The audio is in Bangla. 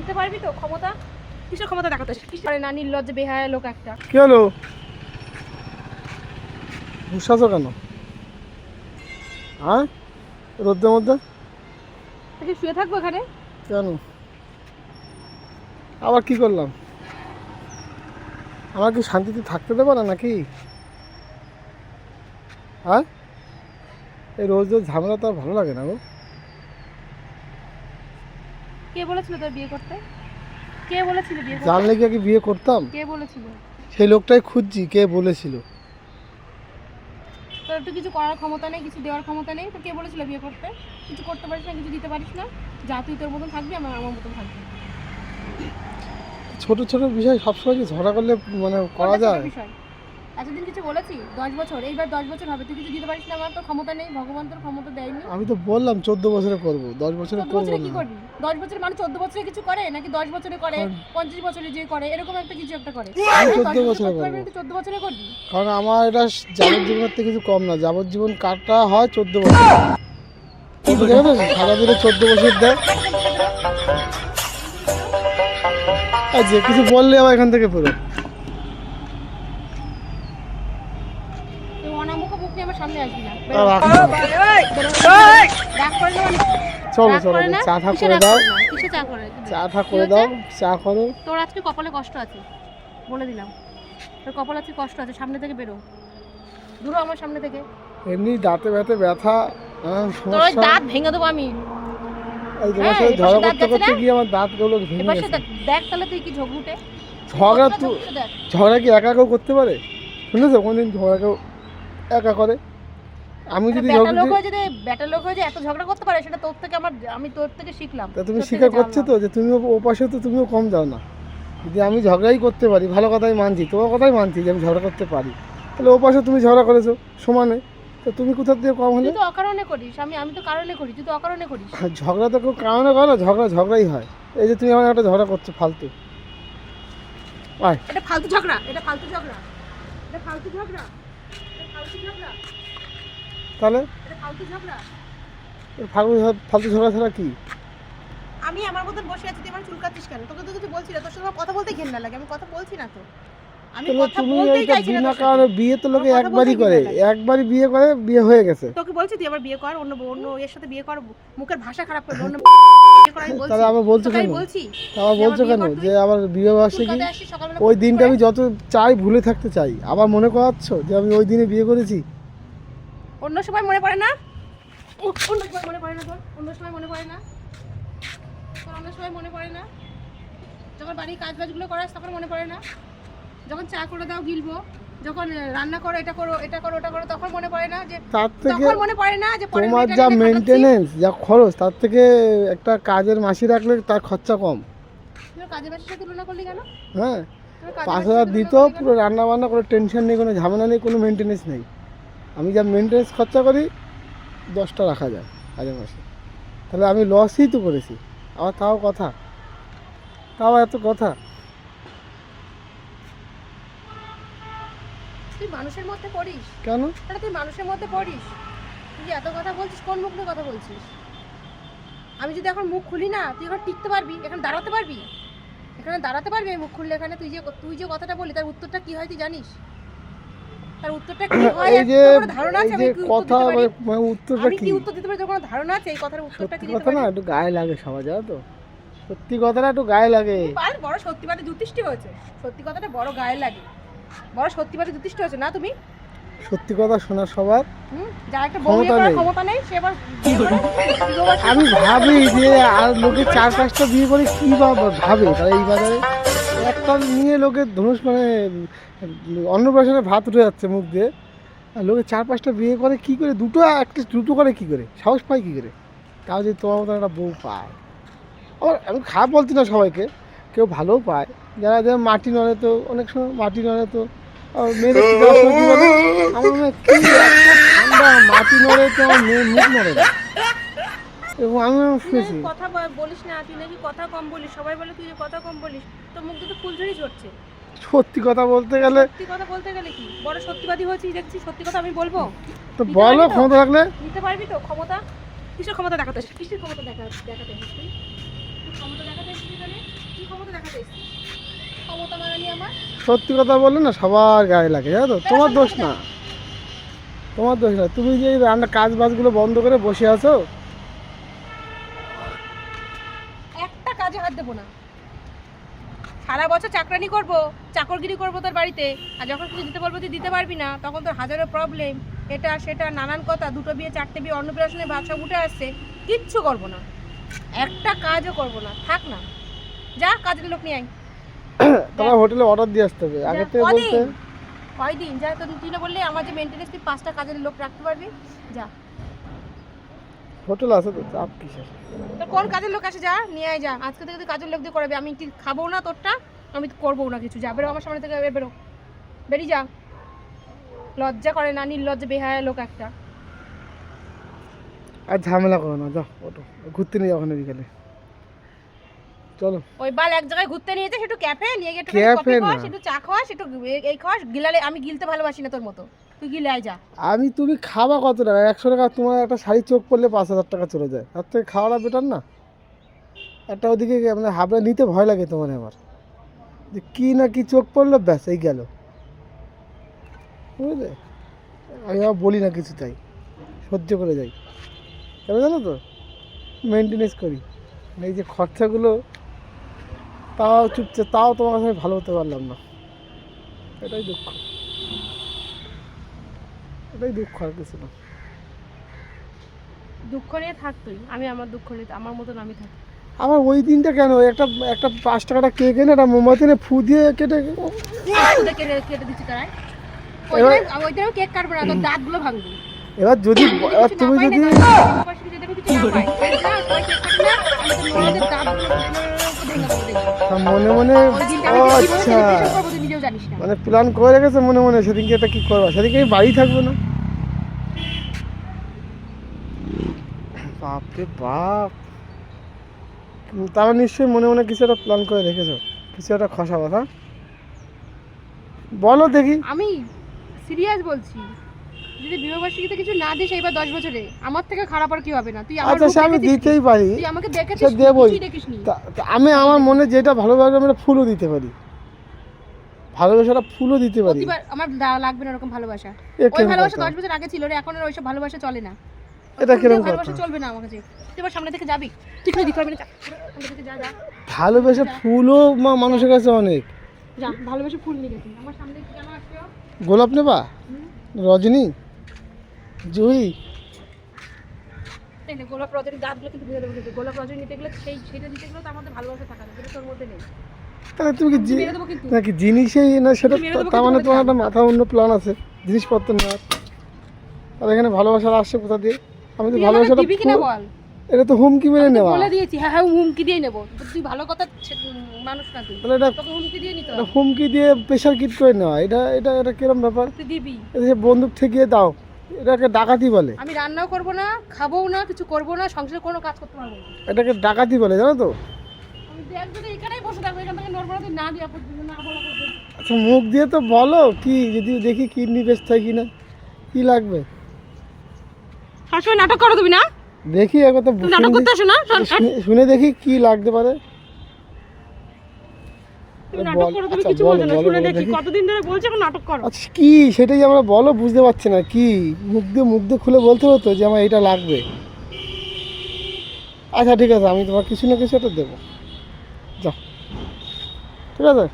দিতে পারবি তো ক্ষমতা? কিসের ক্ষমতা দেখাতে পারে না নির্লজ্জ বেহায়া লোক একটা। কি হলো? বুসাছো কেন? হ্যাঁ? রোদ্রের মধ্যে? তাকে শুয়ে থাকব এখানে? কেন? আবার কি করলাম? আমার কি শান্তিতে থাকতে দেবো না নাকি? হ্যাঁ? এই রোজ রোজ ঝামেলা তো আর ভালো লাগে না গো। কে বলেছিল তোর বিয়ে করতে? কে বলেছিল বিয়ে করতে? জানলে কি আগে বিয়ে করতাম? কে বলেছিল? সেই লোকটাই খুঁজছি কে বলেছিল। তোর একটু কিছু করার ক্ষমতা নেই কিছু দেওয়ার ক্ষমতা নেই তো কে বলেছিল বিয়ে করতে? কিছু করতে পারিস না কিছু দিতে পারিস না। যা তুই তোর মতন থাকবি আমার আমার মতন থাকবি। ছোট ছোট বিষয় সবসময় কি ঝগড়া করলে মানে করা ছোট যায়? বিষয়। এতদিন কিছু বলেছি? দশ বছর। এইবার দশ বছর হবে। তুই কিছু দিতে পারিস না আমার তো? ক্ষমতা নেই ভগবান তোর ক্ষমতা দেয়নি। আমি তো বললাম চোদ্দ বছরে করব। দশ বছরে চোদ্দ করব বছরে কি না করবি? দশ বছরের মানুষ চোদ্দ বছরে কিছু করে নাকি দশ বছরে করে পঞ্চাশ বছরে যে করে এরকম একটা কিছু একটা করে? 14 বছর বছরে করব। চোদ্দ বছরে করবি? কারণ আমার এটা যাবজ্জীবনের থেকে কিছু কম না। যাবজ্জীবন কাটা হয় চোদ্দ বছর। চোদ্দ দেখো সারা দিনে চোদ্দ বছর দেয় আর যে কিছু বললে আবার এখান থেকে পুরো তুই অনামুখ মুখ নিয়ে আমার সামনে আসবি না আর রাখো না। রাগ করে না মানে? চলো চলো চা ঠা করে দাও। চা করে? ঠা করে দাও চা করো। তোর আজকে কপালে কষ্ট আছে বলে দিলাম। তোর কপালে আজকে কষ্ট আছে সামনে থেকে বেরো। দূর আমার সামনে থেকে। এমনি দাঁতে ব্যথে ব্যথা তোর দাঁত ভেঙে দেবো আমি। এই তোমার হ্যাঁ, সাথে ঝগড়া করতে করতে গিয়ে আমার দাঁতগুলো ভেঙে গেছে। দেখ দেখ তাহলে তুই কি ঝগড়ুটে? ঝগড়া ঝগড়া কি একা কেউ করতে পারে? শুনেছো কোনদিন ঝগড়া কেউ একা করে? আমি যদি বেটা লোক হয়ে যদি বেটা লোক হয়ে যে এত ঝগড়া করতে পারে সেটা তোর থেকে আমার আমি তোর থেকে শিখলাম। তা তুমি থেকে স্বীকার করছ তো যে তুমিও ও পাশে তো তুমিও কম যাও না। যদি আমি ঝগড়াই করতে পারি ভালো কথাই মানছি তোমার কথাই মানছি যে আমি ঝগড়া করতে পারি। তাহলে ও পাশে তুমি ঝগড়া করেছ সমানে। তো তুমি কোথা দিয়ে কম হলে? তো অকারণে করিস আমি আমি তো কারণে করি তুই তো অকারণে করিস। ঝগড়া তো কেউ কারণে করে ঝগড়া ঝগড়াই হয়। এই যে তুমি আমার একটা ঝগড়া করছ ফালতু। আয়। এটা ফালতু ঝগড়া এটা ফালতু ঝগড়া। এটা ফালতু ঝগড়া। এটা ফালতু ঝগড়া। তাহলে? ফালতু ফালতু ঝগড়া ছাড়া কি? আমি আমার মতন বসে আছি তুই আমার চুলকাচ্ছিস কেন? তোকে তো কিছু বলছি না তোর সঙ্গে কথা বলতে ঘেন্না লাগে আমি কথা বলছি না তো। আমি তাহলে কথা বলতেই চাইছি না কারণে বিয়ে তো লোকে একবারই করে একবারই বিয়ে করে বিয়ে হয়ে গেছে। তোকে বলছি তুই আবার বিয়ে কর অন্য অন্য এর সাথে বিয়ে কর মুখের ভাষা খারাপ করে অন্য তাহলে আবার বলছো কেন? বলছি আবার বলছো কেন। যে বিয়ে সকালবেলা ওই দিনটা আমি যত চাই ভুলে থাকতে চাই। আবার মনে করাচ্ছ যে আমি ওই দিনে বিয়ে করেছি? অন্য সময় মনে পড়ে না? অন্য সময় মনে পড়ে না তোর। অন্য সময় মনে পড়ে না। তোর অন্য সময় মনে পড়ে না। যখন বাড়ির কাজ বাজগুলো করাস তখন মনে পড়ে না। যখন চা করে দাও গিলবো। যখন রান্না করো এটা করো এটা করো ওটা করো তখন মনে পড়ে না যে তার থেকে তখন মনে পড়ে না যে তোমার যা। মেনটেনেন্স যা খরচ তার থেকে একটা কাজের মাসি রাখলে তার খরচা কম। কাজের ব্যবসার সাথে তুলনা করলি কেন? হ্যাঁ পাঁচ হাজার দিত? পুরো রান্না বান্না কোনো টেনশন নেই কোনো ঝামেলা নেই কোনো মেনটেনেন্স নেই। আমি যা মেনটেনেন্স খরচা করি দশটা রাখা যায় কাজের মাসে। তাহলে আমি লসই তো করেছি। আবার তাও কথা। তাও এত কথা। তুই মানুষের মধ্যে পড়িস? কেন? তুই মানুষের মধ্যে পড়িস। তুই এত কথা বলছিস কোন মুখ নিয়ে কথা বলছিস? আমি যদি এখন মুখ খুলি না তুই এখন টিকতে পারবি? এখানে দাঁড়াতে পারবি? এখানে দাঁড়াতে পারবি মুখ খুললে? এখানে তুই যে তুই যে কথাটা বলি তার উত্তরটা কি হয় তুই জানিস? তার উত্তরটা কি হয়? এই যে ধারণা আছে আমি কি উত্তর কথা? মানে উত্তরটা আমি কি কি? উত্তর দিতে পারি? কোনো ধারণা আছে এই কথার উত্তরটা কি কথা না একটু গায়ে লাগে সবাই জানো তো? সত্যি কথাটা একটু গায়ে লাগে। আর বড় সত্যিবাদী যুতিষ্ঠি হয়েছে। সত্যি কথাটা বড় গায়ে লাগে। বড় সত্যিবাদী যুতিষ্ঠি হয়েছে। না তুমি? সত্যি কথা শোনা সবার। যার একটা বউ ক্ষমতা করার নেই। ক্ষমতা নেই সে বিবাহ আমি ভাবি যে আর লোকে চার পাঁচটা বিয়ে করে কি ভাবে? তারা এই বাজারে একটা নিয়ে লোকে ধনুষ মানে অন্নপ্রাশনে ভাত উঠে যাচ্ছে মুখ দিয়ে। আর লোকে চার পাঁচটা বিয়ে করে, কি করে? দুটো অ্যাটলিস্ট দুটো করে কি করে? সাহস পায় কি করে? তাও যদি তোমার মতো একটা বউ পায়। আবার আমি খারাপ বলছি না সবাইকে, কেউ ভালোও পায়। যারা যারা মাটি নড়ে তো, অনেক সময় মাটি নড়ে তো মেয়েদের মাটি নড়ে তো মেয়ের মুখ নড়ে না। এবং শুনেছি। কথা বলিস না তুই নাকি কথা কম বলিস সবাই বলে তুই কথা কম বলিস তোর মুখ দুটো ফুলঝুরি ঝরছে। সত্যি কথা বলতে গেলে সত্যি কথা বলতে গেলে কি? বড় সত্যিবাদী হয়েছিস দেখছি সত্যি কথা আমি বলব? তো বলো ক্ষমতা থাকলে। নিতে পারবি তো? ক্ষমতা? কিসের ক্ষমতা দেখাতে কিসের ক্ষমতা দেখা দেখাতে ক্ষমতা দেখাতে এখানে? কথা মানানি আমার? সত্যি কথা বললে না সবার গায়ে লাগে জানো তো? তোমার দোষ না। তোমার দোষ না। তুমি যে রান্না কাজ বাজগুলো বন্ধ করে বসে আছো একটা কাজে হাত দেবো না। সারা বছর চাকরানি করব চাকরগিরি করব তোর বাড়িতে আর যখন কিছু দিতে বলব তুই দিতে পারবি না তখন তোর হাজারো প্রবলেম এটা সেটা নানান কথা দুটো বিয়ে চারটে বিয়ে অন্নপ্রাশনে সব উঠে আসছে কিচ্ছু করব না। একটা কাজও করব না থাক না। যা কাজের লোক নিয়ে আয়। তোমার হোটেলে অর্ডার দিয়ে আসতে হবে। আগে থেকে? বলতে কয়দিন? যা তো তুই না বললে আমার যে মেনটেনেন্স তুই পাঁচটা কাজের লোক রাখতে পারবি। যা। হোটেল আছে তো চাপ কিসের? তোর কোন কাজের লোক আসে যা নিয়ে আয় যা। আজকে থেকে তুই কাজের লোক দিয়ে করাবি। আমি কি খাব না তোরটা? আমি করব না কিছু। যা বেরো আমার সামনে থেকে বেরো। বেরিয়ে যা। লজ্জা করে না নির্লজ্জা বেহায়া লোক একটা। আর ঝামেলা করো না যাও ওটো ঘুরতে নিয়ে যাও ওখানে বিকালে। চলো। ওই বাল এক জায়গায় ঘুরতে নিয়ে যেতে সেটু ক্যাফে নিয়ে গিয়ে একটু কফি খাওয়া না। সেটু চা খাওয়া সেটু এ- এই খাওয়া। গিলালে আমি গিলতে ভালোবাসি না তোর মতো। তুই যা। আমি তুমি খাবা কত টাকা? একশো টাকা তোমার একটা শাড়ি চোখ পড়লে পাঁচ হাজার টাকা চলে যায়। তার থেকে খাওয়াটা বেটার না? একটা ওদিকে মানে হাবড়া নিতে ভয় লাগে তোমার আমার যে কি না কি চোখ পড়ল, ব্যাস, এই গেল। বুঝলে? আমি আবার বলি না কিছু তাই। সহ্য করে যাই। কেন জানো তো? মেনটেনেন্স করি। মানে এই যে খরচাগুলো, তাও চুপচাপ, তাও তোমার কাছে ভালো হতে পারলাম না। এটাই দুঃখ। এটাই দুঃখ আর কিছু না। দুঃখ নিয়ে থাক তুই আমি আমার দুঃখ নিয়ে আমার মতন আমি থাকি। আমার ওই দিনটা কেন? একটা একটা পাঁচ টাকাটা কেক এনে একটা মোমবাতি এনে ফু দিয়ে কেটে কেটে কেটে দিচ্ছি তারাই এবার- কেক কাটবো না তোর দাঁতগুলো ভাঙবি। এবার যদি এবার তুমি যদি মনে মনে আচ্ছা। মানে প্ল্যান করে রেখেছে মনে মনে সেদিনকে এটা কি করবা? সেদিনকে আমি বাড়ি থাকব না। বাপরে বাপ। তারা নিশ্চয়ই মনে মনে কিছু একটা প্ল্যান করে রেখেছো। কিছু একটা খসা কথা। বলো দেখি। আমি সিরিয়াস বলছি। যদি বিবাহবার্ষিকীতে কিছু না দিস এইবার দশ বছরে আমার থেকে খারাপ আর কি হবে না? তুই আমার আচ্ছা সে আমি দিতেই পারি। তুই আমাকে দেখেছিস দেবই। আমি আমার মনে যেটা ভালোবাসে আমি একটা ফুলও দিতে পারি। ভালোবাসাটা ফুলও দিতে পারি। আমার লাগবে না ওরকম ভালোবাসা। ওই ভালোবাসা দশ বছর আগে ছিল রে এখন আর ওইসব ভালোবাসা চলে না। এটা ভালোবাসা কথা? চলবে না আমার কাছে। এবার সামনে থেকে যাবি। তুই কিছু দিতে পারবি না যা। যা যা। ভালোবেসে ফুলও মানুষের কাছে অনেক। যা ভালোবাসা ফুল নিয়ে গেছি। আমার সামনে কেন আসছো গোলাপ নেবা? রজনী? জুই? গোলাপ রজনী দাঁতগুলো কিন্তু ভেঙে দেবো কিন্তু। গোলাপ রজনী নিতে গেলে সেই সেটা দিতে গেলে তো আমাদের ভালোবাসা থাকা যেটা তোর মধ্যে নেই। তাহলে তুমি কি নাকি জিনিসেই না সেটা তার মানে তোমার একটা মাথা অন্য প্ল্যান আছে। জিনিসপত্র নেওয়ার। আর এখানে ভালোবাসার আসছে কোথা দিয়ে? আমি তো আমাকে দিবি কিনা বল? এটা তো হুমকি মেরে নেওয়া। বলে দিয়েছি হ্যাঁ হ্যাঁ হুমকি দিয়ে নেব। তুই ভালো কথা মানুষ না তুই। তাহলে এটা তোকে হুমকি দিয়ে নিতে এটা হবে। হুমকি দিয়ে প্রেশার কিট করে নেওয়া। এটা এটা এটা কিরম ব্যাপার? তুই দিবি। এই যে বন্দুক ঠেকিয়ে দাও। এটাকে ডাকাতি বলে। আমি রান্নাও করব না খাবোও না কিছু করব না সংসারে কোনো কাজ করতে পারব না। এটাকে ডাকাতি বলে জানো তো? থেকে আচ্ছা মুখ দিয়ে তো বলো কি যদি দেখি কিডনি বেস্ট হয় কিনা কি লাগবে? সবসময় নাটক করো তুমি না? দেখি একবার তো নাটক করতে আসো না? শোন, দেখি কি লাগতে পারে। নাটক আচ্ছা, আচ্ছা কি? সেটাই আমরা বলো বুঝতে পারছি না কি? মুখ দিয়ে মুখ দিয়ে খুলে বলতে হতো যে আমার এটা লাগবে। আচ্ছা ঠিক আছে আমি তোমার কিছু না কিছু একটা দেবো। যাও। ঠিক আছে?